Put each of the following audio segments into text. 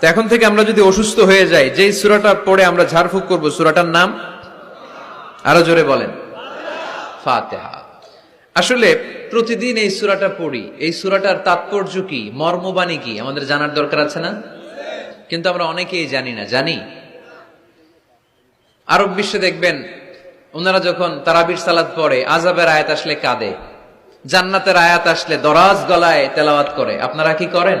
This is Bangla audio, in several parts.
তো এখন থেকে আমরা যদি অসুস্থ হয়ে যাই, যেই সুরাটা পড়ে আমরা ঝাড়ফুঁক করব, সুরাটার নাম? আরও জোরে বলেন। ফাতেহা। আসলে প্রতিদিন এই সুরাটা পড়ি। এই সুরাটার তাৎপর্য কি? মর্মবাণী কি? আমাদের জানার দরকার আছে না? কিন্তু আমরা অনেকেই জানি না, জানি। আরব বিশ্বে দেখবেন, ওনারা যখন তারাবির সালাদ পড়ে আজাবের আয়াত আসলে কাঁদে। জান্নাতের আয়াত আসলে দরাজ গলায় তেলাওয়াত করে। আপনারা কি করেন?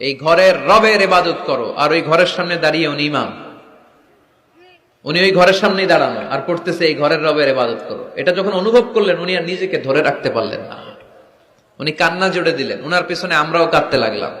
এই ঘরের রবের এবাদত করো, আর ওই ঘরের সামনে দাঁড়িয়ে উনি ইমাম। উনি ওই ঘরের সামনেই দাঁড়ানো, আর পড়তেছে এই ঘরের রবের এবাদত করো। এটা যখন অনুভব করলেন, উনি আর নিজেকে ধরে রাখতে পারলেন না। উনি কান্না জুড়ে দিলেন, উনার পেছনে আমরাও কাঁদতে লাগলাম।